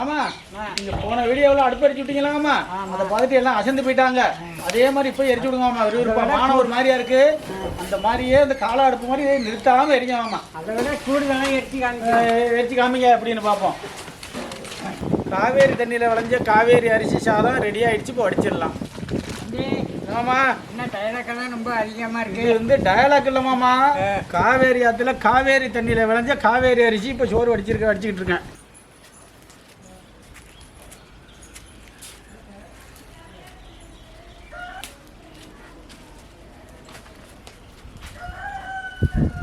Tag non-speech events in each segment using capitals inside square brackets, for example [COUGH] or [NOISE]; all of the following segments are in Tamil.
ஆமா. நீங்க போன வீடியோவில் அடுப்பு எரிச்சு விட்டீங்களாமா அதை பார்த்துட்டு எல்லாம் அசந்து போயிட்டாங்க. அதே மாதிரி இப்போ எரிச்சு விடுங்கம்மா விறுவிறுப்பான ஒரு மாதிரியா இருக்கு. அந்த மாதிரியே இந்த கால அடுப்பு மாதிரி நிறுத்தாம எரிஞ்சாமா அதை விட கூடுதலாக எடுத்து காமிக்க எரிச்சு காமிங்க. அப்படின்னு பார்ப்போம். காவேரி தண்ணியில் விளைஞ்ச காவேரி அரிசி சாதம் ரெடி ஆயிடுச்சு இப்போ வடிச்சிடலாம். ஆமா. என்ன டயலாக்கெல்லாம் ரொம்ப அதிகமாக இது இருக்கு வந்து டயலாக் இல்லமாமா காவேரி ஆத்துல காவேரி தண்ணியில விளைஞ்ச காவேரி அரிசி இப்போ சோறு வடிச்சிருக்க வடிச்சுக்கிட்டு இருக்கேன். அனைவருக்கும்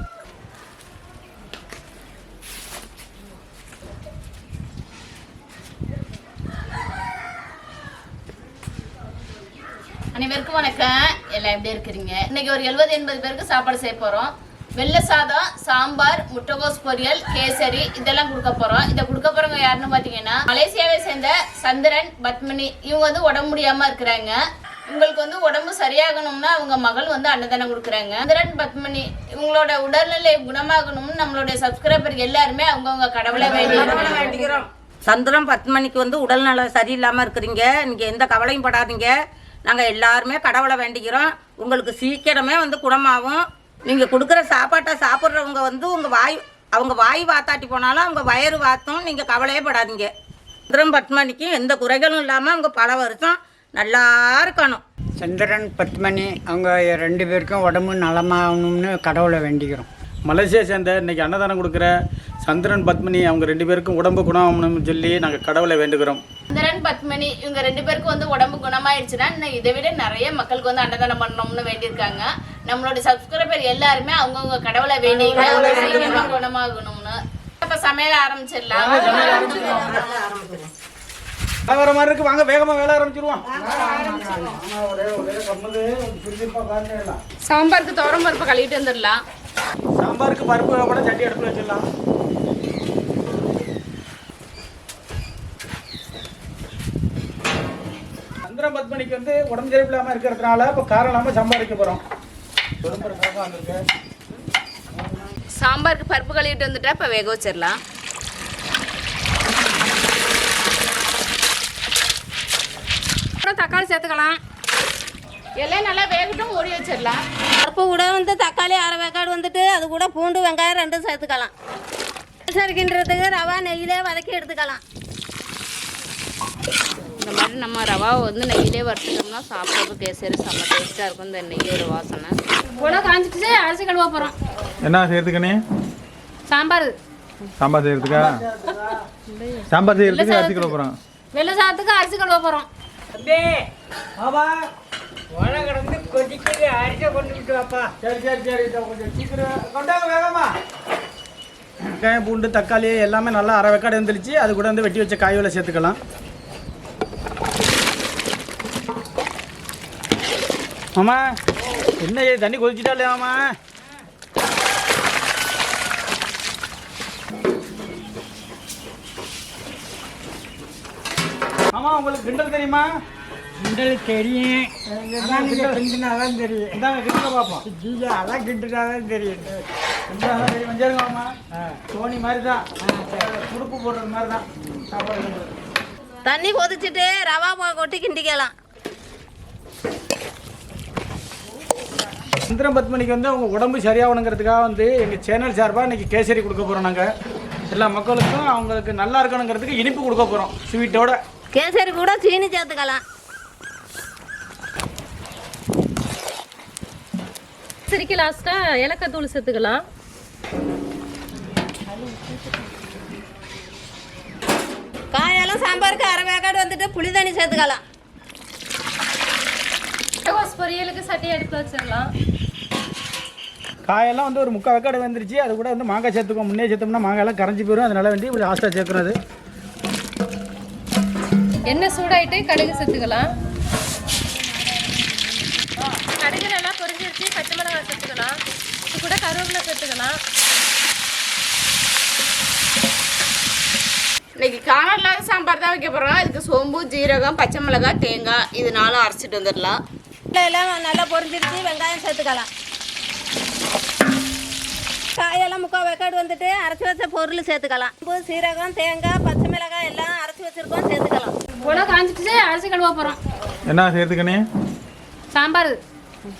வணக்கம். எல்லாம் எப்படி இருக்கிறீங்க? இன்னைக்கு ஒரு எழுபது எண்பது பேருக்கு சாப்பாடு செய்ய போறோம். வெள்ளை சாதம் சாம்பார் முட்டைகோஸ் பொரியல் கேசரி இதெல்லாம் கொடுக்க போறோம். இதை கொடுக்க போறவங்க யாருன்னு பாத்தீங்கன்னா மலேசியாவை சேர்ந்த சந்திரன் பத்மினி இவங்க வந்து உடம்பு முடியாம இருக்கிறாங்க. உங்களுக்கு வந்து உடம்பு சரியாகணும்னா அவங்க மகள் வந்து அன்னதானம் கொடுக்குறாங்க. சந்திரன் பத்மினி இவங்களோட உடல்நிலை குணமாகணும்னு நம்மளுடைய சப்ஸ்கிரைபர் எல்லாருமே அவங்கவுங்க கடவுளை வேண்டி சந்திரம் பத்து மணிக்கு வந்து உடல்நலம் சரியில்லாமல் இருக்கிறீங்க. நீங்கள் எந்த கவலையும் படாதீங்க. நாங்கள் எல்லாருமே கடவுளை வேண்டிக்கிறோம். உங்களுக்கு சீக்கிரமே வந்து குணமாகும். நீங்கள் கொடுக்குற சாப்பாட்டை சாப்பிட்றவங்க வந்து உங்கள் வாய் அவங்க வாய் வாத்தாட்டி போனாலும் அவங்க வயிறு வாத்தும் நீங்கள் கவலையே படாதீங்க. சந்திரம் பத்து மணிக்கு எந்த குறைகளும் இல்லாமல் அவங்க பல வருஷம் நல்லா இருக்கணும். சந்திரன் பத்மணி அவங்க ரெண்டு பேருக்கும் உடம்பு நலமாகணும்னு கடவுளை வேண்டிக்கிறோம். மலேசியா சேர்ந்த இன்னைக்கு அன்னதானம் கொடுக்குற சந்திரன் பத்மினி அவங்க ரெண்டு பேருக்கும் உடம்பு குணமாகணும்னு சொல்லி நாங்கள் கடவுளை வேண்டுகிறோம். சந்திரன் பத்மினி இவங்க ரெண்டு பேருக்கும் வந்து உடம்பு குணமாயிடுச்சுன்னா இன்னும் இதை விட நிறைய மக்களுக்கு வந்து அன்னதானம் பண்ணணும்னு வேண்டியிருக்காங்க. நம்மளோட சப்ஸ்கிரைபர் எல்லாருமே அவங்கவுங்க கடவுளை வேண்டிங்க குணமாகணும்னு. இப்ப சமையல் ஆரம்பிச்சிடலாம். வர மாதிரி இருக்கு. வாங்க வேகமா வேலை ஆரம்பிச்சிருவோம். சாம்பாருக்கு துவரம் பருப்பு கழுவிட்டு வந்துடலாம். சாம்பாருக்கு பருப்பு கூட சட்டி அடுப்பில் வச்சிடலாம். சந்திரன் பத்மனிக்கு வந்து உடம்பு சரியில்லாமல் இருக்கிறதுனால இப்போ காரம் இல்லாமல் சம்பாதிக்க போகிறோம் சாம்பாருக்கு பருப்பு கழுவிட்டு வந்துட்டா இப்ப வேக வச்சிடலாம். அப்புறம் தக்காளி சேர்த்துக்கலாம். எல்லாம் நல்லா வேகட்டும் ஓடி வச்சிடலாம். பருப்பு கூட வந்து தக்காளி அரை வேக்காடு வந்துட்டு அது கூட பூண்டு வெங்காயம் ரெண்டும் சேர்த்துக்கலாம். சரிக்கின்றதுக்கு ரவா நெய்யிலே வதக்கி எடுத்துக்கலாம். இந்த மாதிரி நம்ம ரவாவை வந்து நெய்யிலே வறுத்துட்டோம்னா சாப்பிட்றது கேசரி செம்ம டேஸ்ட்டாக இருக்கும். இந்த நெய்யோட வாசனை. உலக காஞ்சிட்டு அரிசி கழுவ போகிறோம் என்ன செய்யறதுக்குண்ணே சாம்பார். சாம்பார் செய்யறதுக்கா? சாம்பார் செய்யறதுக்கு அரிசி கிலோ போகிறோம் வெள்ளை சாதத்துக்கு அரிசி கழுவ போகிறோம் அப்படியே பாபா உலக கிடந்து கொதிக்குது. அரிசை கொண்டு விட்டு வாப்பா. சரி சரி சரி. கொஞ்சம் சீக்கிரம். கொண்டாங்க வேகமா. வெங்காயம் பூண்டு தக்காளி எல்லாமே நல்லா அரை வெக்காடு வந்துருச்சு அது கூட வந்து வெட்டி வச்ச காய்களை சேர்த்துக்கலாம். மாமா என்ன தண்ணி கொதிச்சுட்டா இல்லையா மாமா உங்களுக்கு? கிண்டல் தெரியுமா? கிண்டல் தெரியும். கிண்டினாதான் தெரியும். இந்தாங்க கிண்டல பார்ப்போம். ஜீஜா அதான் கிண்டினாதான் தெரியும். தெரியும்? வஞ்சாருங்க மாமா தோனி மாதிரி தான் துடுப்பு போடுறது மாதிரி தான் சாப்பாடு. தண்ணி கொதிச்சுட்டு ரவா போ- கொட்டி கிண்டிக்கலாம். சுந்தரம் பத்மனிக்கு வந்து அவங்க உடம்பு சரியாகணுங்கிறதுக்காக வந்து எங்கள் சேனல் சார்பாக இன்னைக்கு கேசரி கொடுக்க போகிறோம் நாங்கள் எல்லா மக்களுக்கும் அவங்களுக்கு நல்லா இருக்கணுங்கிறதுக்கு இனிப்பு கொடுக்க போகிறோம் ஸ்வீட்டோட கேசரி கூட சீனி சேர்த்துக்கலாம். சரிக்கு லாஸ்ட்டாக ஏலக்காய் தூள் சேர்த்துக்கலாம். காயெல்லாம் சாம்பாருக்கு அரை வேக்காடு வந்துட்டு புளி தண்ணி சேர்த்துக்கலாம். பொரியலுக்கு சட்டி எடுத்து வச்சிடலாம். காயெல்லாம் வந்து ஒரு முக்கால் வெக்காடு வந்துருச்சு. அது கூட வந்து மாங்காய் சேர்த்துக்கோம் முன்னே சேர்த்தோம்னா மாங்காயெல்லாம் கரைஞ்சி போயிடும் அதனால வேண்டி இப்படி லாஸ்ட்டாக சேர்க்குறது. எண்ணெய் சூடாயிட்டு கடுகு சேர்த்துக்கலாம் கடுகு நல்லா பொரிஞ்சிருச்சு பச்சை மிளகாய் சேர்த்துக்கலாம் இது கூட கருவேப்பிலை சேர்த்துக்கலாம் இன்னைக்கு காரம் இல்லாத சாம்பார் தான் வைக்க போகிறோம் இதுக்கு சோம்பு ஜீரகம் பச்சை மிளகாய் தேங்காய் இது நாளும் அரைச்சிட்டு வந்துடலாம். எல்லாம் நல்லா பொரிஞ்சிருச்சு வெங்காயம் சேர்த்துக்கலாம். காயெல்லாம் முக்கால் வேக்காடு வந்துட்டு அரைச்சி வச்ச பொருள் சேர்த்துக்கலாம். சீரகம் தேங்காய் பச்சை மிளகாய் எல்லாம் அரைச்சி வச்ச அரிசி கழுவ போகிறோம் என்ன செய்யறதுக்குண்ணே சாம்பார்.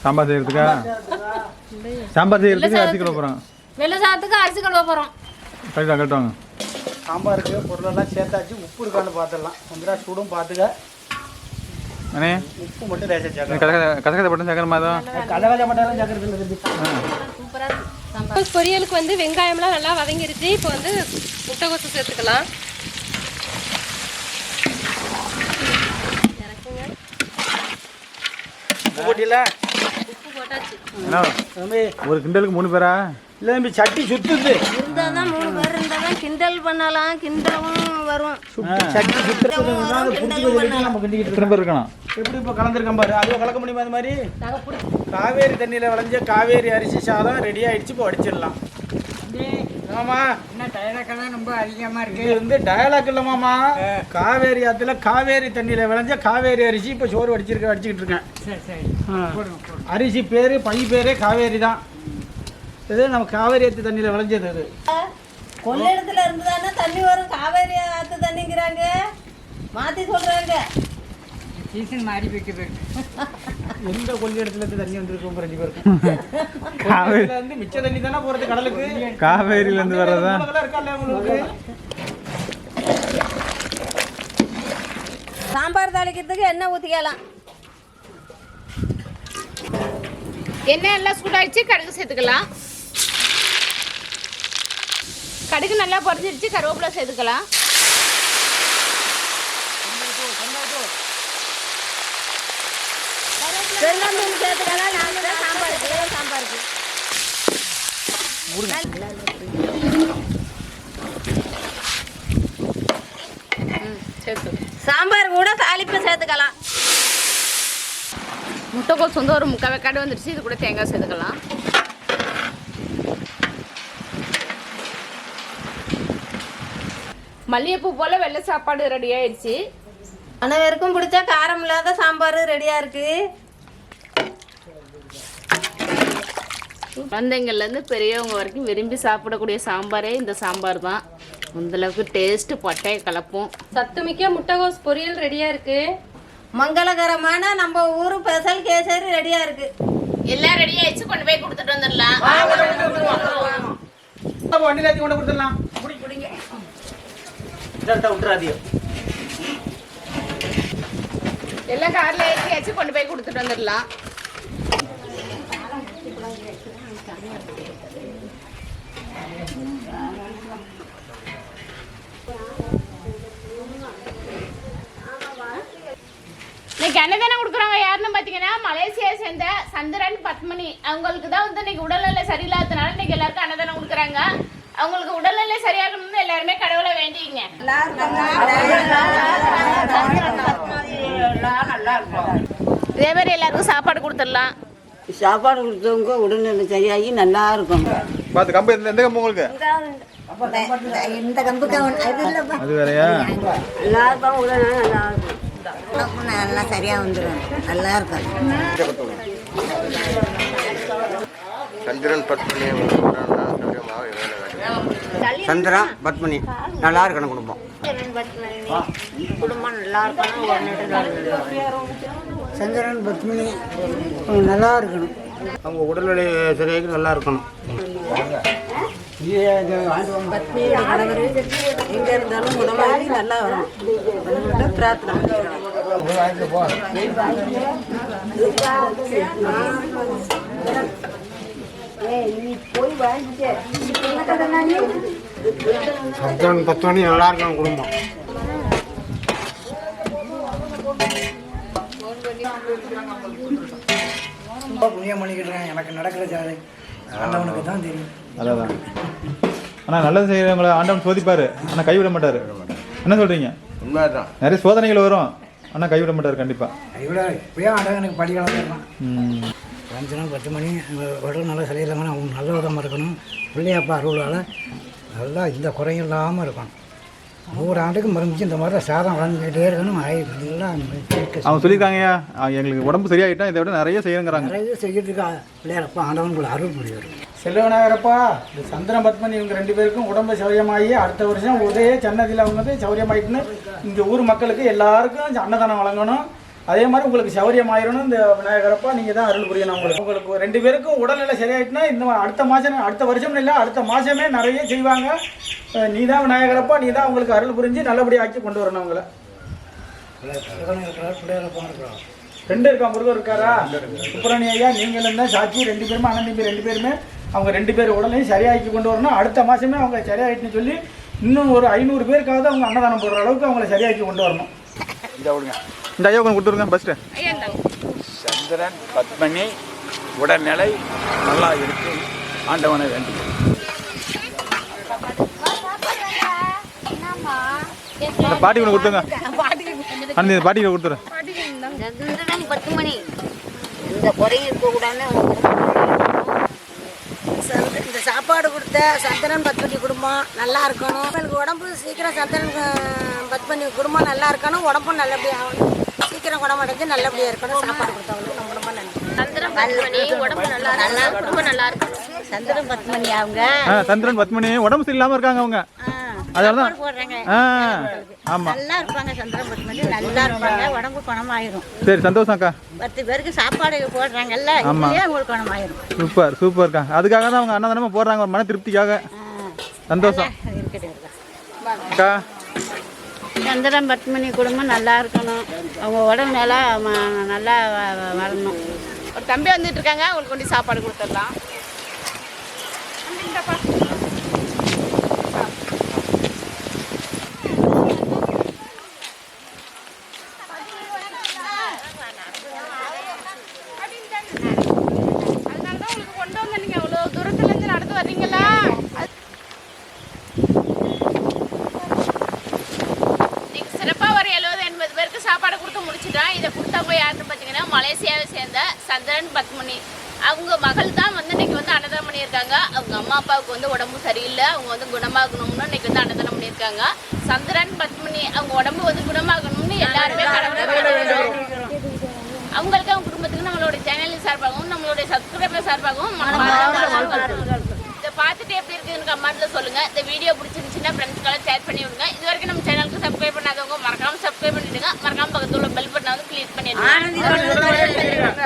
சாம்பார் செய்யறதுக்கா? சாம்பார் செய்யறதுக்கு அரிசி கழுவ போகிறோம் வெள்ளை சாதத்துக்கு அரிசி கழுவ போகிறோம் கரெக்டாக கரெக்டாங்க சாம்பாருக்கு பொருளெல்லாம் சேர்த்தாச்சு உப்பு இருக்கான்னு பார்த்துடலாம் கொஞ்சம் சூடும் பார்த்துக்க அண்ணே. உப்பு மட்டும் போட்டு சேர்க்கணுமா. கதகஜ மட்டும் சேர்க்கறது இல்லை தம்பி. முட்டைகோஸ் பொரியலுக்கு வந்து வெங்காயம்லாம் நல்லா வதங்கிருச்சு. இப்போ வந்து முட்டைகோசு சேர்த்துக்கலாம். உப்பு போட்டியில? உப்பு போட்டாச்சு என்ன? தம்பி. ஒரு கிண்டலுக்கு மூணு பேரா? இல்லை தம்பி சட்டி சுத்துது. இருந்தால் தான் மூணு பேர் இருந்தால் தான் கிண்டல் பண்ணலாம் கிண்டலும் வரும். சட்டி வச்சுட்டு நம்ம கிண்டிக்கிட்டு எத்தனை பேர் இருக்கணும் எப்படி இப்போ கலந்துருக்கோம் பாரு. அதுவும் கலக்க முடியுமா அது மாதிரி? காவேரி தண்ணியில் விளைஞ்ச காவேரி அரிசி சாதம் ரெடி ஆயிடுச்சு இப்போ வடிச்சிடலாம். ஆமா என்ன டயலாக்கெல்லாம் ரொம்ப அதிகமாக இருக்கு? இது வந்து டயலாக் இல்லமாமா காவேரி ஆத்துல காவேரி தண்ணியில விளைஞ்ச காவேரி அரிசி இப்போ சோறு வடிச்சிருக்க வடிச்சுக்கிட்டு இருக்கேன். சரி சரி. அரிசி பேரு பை பேரே காவேரி தான். இது நம்ம காவேரி ஆத்து தண்ணியில விளைஞ்சது இது கொள்ளிடத்துல இருந்து தானே தண்ணி வரும்? காவேரி ஆற்று தண்ணிங்கிறாங்க. மாற்றி சொல்கிறாங்க சீசன் மாறி போயிட்டு போயிட்டு எந்த கொல்லி இடத்துல இருந்து தண்ணி வந்திருக்கும் ரெண்டு பேருக்கும். [LAUGHS] காவேரியில இருந்து மிச்ச தண்ணி தானே போறது கடலுக்கு? காவேரியில இருந்து வர்றதா? இருக்கா உங்களுக்கு. சாம்பார் தாளிக்கிறதுக்கு எண்ணெய் ஊற்றிக்கலாம் எண்ணெய் எல்லாம் சூடாயிடுச்சு கடுகு சேர்த்துக்கலாம். கடுகு நல்லா பொரிஞ்சிருச்சு கருவேப்பிலை சேர்த்துக்கலாம். வெங்காயம் மீன் சேர்த்துக்கலாம் நாங்கள் தான் சாம்பாருக்கு சாம்பாருக்கு சேர்த்து. சாம்பார் கூட தாளிப்பு சேர்த்துக்கலாம். முட்டைக்கோஸ் வந்து ஒரு முக்கால் வெக்காடு வந்துருச்சு. இது கூட தேங்காய் சேர்த்துக்கலாம். மல்லிகைப்பூ போல் வெள்ளை சாப்பாடு ரெடி ஆயிடுச்சு. அனைவருக்கும் பிடிச்ச காரம் இல்லாத சாம்பார் ரெடியாக இருக்குது குழந்தைங்கள்லேருந்து பெரியவங்க வரைக்கும் விரும்பி சாப்பிடக்கூடிய சாம்பாரே இந்த சாம்பார் தான். அந்தளவுக்கு டேஸ்ட்டு பட்டையை கலப்போம். சத்துமிக்க முட்டைகோஸ் பொரியல் ரெடியாக இருக்கு. மங்களகரமான நம்ம ஊர் ஸ்பெஷல் கேசரி ரெடியாக இருக்குது எல்லாம் ரெடி ஆயிடுச்சு கொண்டு போய் கொடுத்துட்டு வந்துடலாம். வண்டியில் கொண்டு கொடுத்துடலாம். பிடி பிடிங்க இதை விட்டுறாதீங்க எல்லாம் காரில் ஏற்றியாச்சு கொண்டு போய் கொடுத்துட்டு வந்துடலாம். இன்னைக்கு அன்னதானம் கொடுக்குறவங்க யாருன்னு பார்த்தீங்கன்னா மலேசியா சேர்ந்த சந்திரன் பத்மினி. அவங்களுக்கு தான் வந்து இன்னைக்கு உடல்நிலை சரியில்லாததுனால இன்னைக்கு எல்லாருக்கும் அன்னதானம் கொடுக்குறாங்க. அவங்களுக்கு உடல்நிலை சரியாகணும்னு எல்லாருமே கடவுளை வேண்டிங்க இதே மாதிரி எல்லாருக்கும் சாப்பாடு கொடுத்துடலாம். சாப்பாடு கொடுத்தவங்க உடல்நிலை சரியாகி நல்லா இருக்கும் பார்த்து கம்பு எந்த எந்த கம்பு உங்களுக்கு? இந்த கம்புக்கு அது இல்லைப்பா அது வேறையா? எல்லாருக்கும் உடல்நிலை நல்லா இருக்கும். நல்லா சரியாக வந்துடும் நல்லா இருக்கும் சந்திரன் பத்மினி சந்திரா பத்மினி நல்லா இருக்கணும் குடும்பம். குடும்பம் நல்லா இருக்கணும். சந்திரன் பத்மினி நல்லா இருக்கணும் அவங்க உடல்நிலை சரியாக நல்லா இருக்கணும் பத்மியோட கணவர் எங்கே இருந்தாலும் குணமாகி நல்லா வரும் பிரார்த்தனை பண்ணிக்கிறோம். சந்திரன் பத்மினி நல்லா இருக்கணும் குடும்பம் ரொம்ப புண்ணியம் பண்ணிக்கிட்டேன் எனக்கு நடக்கிற சாதை ஆண்டவனுக்கு தான் தெரியும். அதான். ஆனால் நல்லது செய்கிறவங்கள ஆண்டவன் சோதிப்பாரு. ஆனால் கைவிட மாட்டார். என்ன சொல்கிறீங்க உண்மைதான். நிறைய சோதனைகள் வரும். ஆனால் கைவிட மாட்டார் கண்டிப்பாக இவ்வளோ இப்போயே ஆண்டவனுக்கு படி ம். அஞ்சு நாள் பத்து மணி உடல் நல்லா சரியில்லாமல் அவங்க நல்ல விதமாக இருக்கணும். பிள்ளையப்பா அருளால் நல்லா இந்த குறையும் இல்லாமல் இருக்கணும் ஒவ்வொரு ஆண்டுக்கும் மருந்துச்சு இந்த மாதிரி சாதம் வளர்ந்துக்கிட்டே இருக்கணும். ஆயி நல்லா இருக்க. அவங்க சொல்லியிருக்காங்கய்யா. எங்களுக்கு உடம்பு சரியாயிட்டா இதை விட நிறைய செய்யணுங்கிறாங்க. நிறைய செய்யறதுக்கு பிள்ளையாரப்பா ஆண்டவனுக்குள்ள அருள் புரிவார் செல்வநாயகரப்பா இந்த சந்திரன் பத்மனி இவங்க ரெண்டு பேருக்கும் உடம்பு சௌரியமாகி அடுத்த வருஷம் உதய சன்னதியில் அவங்க வந்து சௌரியமாயிட்டுன்னு இங்கே ஊர் மக்களுக்கு எல்லாருக்கும் அன்னதானம் வழங்கணும். அதே மாதிரி உங்களுக்கு சௌரியம் ஆயிரணும் இந்த விநாயகரப்பா நீங்கள் தான் அருள் புரியணும் உங்களுக்கு. உங்களுக்கு ரெண்டு பேருக்கும் உடல்நிலை சரியாயிட்டுனா இந்த அடுத்த மாதம் அடுத்த வருஷம்னு இல்லை அடுத்த மாதமே நிறைய செய்வாங்க. நீ தான் விநாயகரப்பா நீ தான் உங்களுக்கு அருள் புரிஞ்சு நல்லபடியாக ஆக்கி கொண்டு வரணும் உங்களை. ரெண்டு இருக்கா முருகர் இருக்காரா? சுப்பிரணி ஐயா நீங்களும் தான் சாட்சி ரெண்டு பேருமே அண்ணன் ரெண்டு பேருமே அவங்க ரெண்டு பேர் உடலையும் சரியாக்கி கொண்டு வரணும். அடுத்த மாதமே அவங்க சரியாயிட்டுன்னு சொல்லி இன்னும் ஒரு ஐநூறு பேருக்காவது அவங்க அன்னதானம் போடுற அளவுக்கு அவங்கள சரியாக்கி கொண்டு வரணும். இந்த ஐயா கொஞ்சம் கொடுத்துருங்க ஃபஸ்ட்டு சந்திரன் பத்மனி உடல்நிலை நல்லா இருக்கு. ஆண்டவனை வேண்டி இந்த பாட்டி கொண்டு கொடுத்துருங்க. அந்த இந்த பாட்டிக்கு கொடுத்துரு சந்திரன் பத்து மணி இந்த குறையும் இருக்கக்கூடாதுன்னு இந்த சாப்பாடு கொடுத்த சந்திரன் பத்மணி குடும்பம் நல்லா இருக்கணும். உங்களுக்கு உடம்பு சீக்கிரம் சந்திரன் அஹ், பத்மணி குடும்பம் நல்லா இருக்கணும். உடம்பும் நல்லபடியாக ஆகணும். குணமடைஞ்சு நல்லபடியாக இருக்கணும். சாப்பாடு கொடுத்தவங்களுக்கு ரொம்ப ரொம்ப நன்றி. சந்திரன் பத்மனி உடம்பு நல்லா இருக்கு? குடும்பம் நல்லா இருக்கு? சந்திரன் பத்மணி அவங்க. சந்திரன் பத்மினி உடம்பு சரியில்லாமல் இருக்காங்க அவங்க. அதனால தான் போடுறாங்க. நல்லா இருப்பாங்க சந்திரன் பத்மணி நல்லா இருப்பாங்க. உடம்பு குணமாயிரும். சரி சந்தோஷம் அக்கா. பத்து பேருக்கு சாப்பாடு போடுறாங்கல்ல இதுலயே அவங்களுக்கு குணமாயிரும். சூப்பர் சூப்பர்க்கா அதுக்காக தான் அவங்க அன்னதானமாக போடுறாங்க ஒரு மன திருப்திக்காக. சந்தோஷம். இருக்கட்டும். அக்கா. சந்திரன் பத்மினி குடும்பம் நல்லா இருக்கணும். அவங்க உடம்பு நல்லா நல்லா வரணும் ஒரு தம்பி வந்துட்டு இருக்காங்க அவங்களுக்கு கொண்டு சாப்பாடு கொடுத்துடலாம் அதனால தான் உங்களுக்கு கொண்டு வந்தேன் நீங்க அவ்வளோ தூரத்துல இருந்து நடந்து வர்றீங்களா இன்னைக்கு சிறப்பா ஒரு எழுபது எண்பது பேருக்கு சாப்பாடு கொடுத்து முடிச்சிட்டோம் இதை கொடுத்தவங்க யாருன்னு பார்த்தீங்கன்னா மலேசியாவை சேர்ந்த சந்திரன் பத்மினி. அவங்க மகள் தான் வந்து இன்னைக்கு வந்து அன்னதானம் பண்ணியிருக்காங்க. அவங்க அம்மா அப்பாவுக்கு வந்து உடம்பு சரியில்லை. அவங்க வந்து குணமாகணும்னு இன்னைக்கு வந்து அன்னதானம் பண்ணியிருக்காங்க. சந்திரன் பத்மினி அவங்க உடம்பு வந்து குணமாகணும்னு எல்லாருமே அவங்களுக்கு அவங்க குடும்பத்துக்கு நம்மளுடைய சேனல் சார்பாகவும் நம்மளுடைய சப்ஸ்கிரைபர் சார்பாகவும் இதை பார்த்துட்டு எப்படி இருக்குதுன்னு கமெண்ட்ல சொல்லுங்க. இந்த வீடியோ பிடிச்சிருந்துச்சுன்னா ஃப்ரெண்ட்ஸ்க்கெல்லாம் ஷேர் பண்ணி விடுங்க இது வரைக்கும் நம்ம சேனலுக்கு சப்ஸ்கிரைப் பண்ணாதவங்க மறக்காம சப்ஸ்கிரைப் பண்ணிடுங்க. மறக்காம பக்கத்தில் உள்ள பெல் ரிலீஸ் பண்ணிருக்காங்க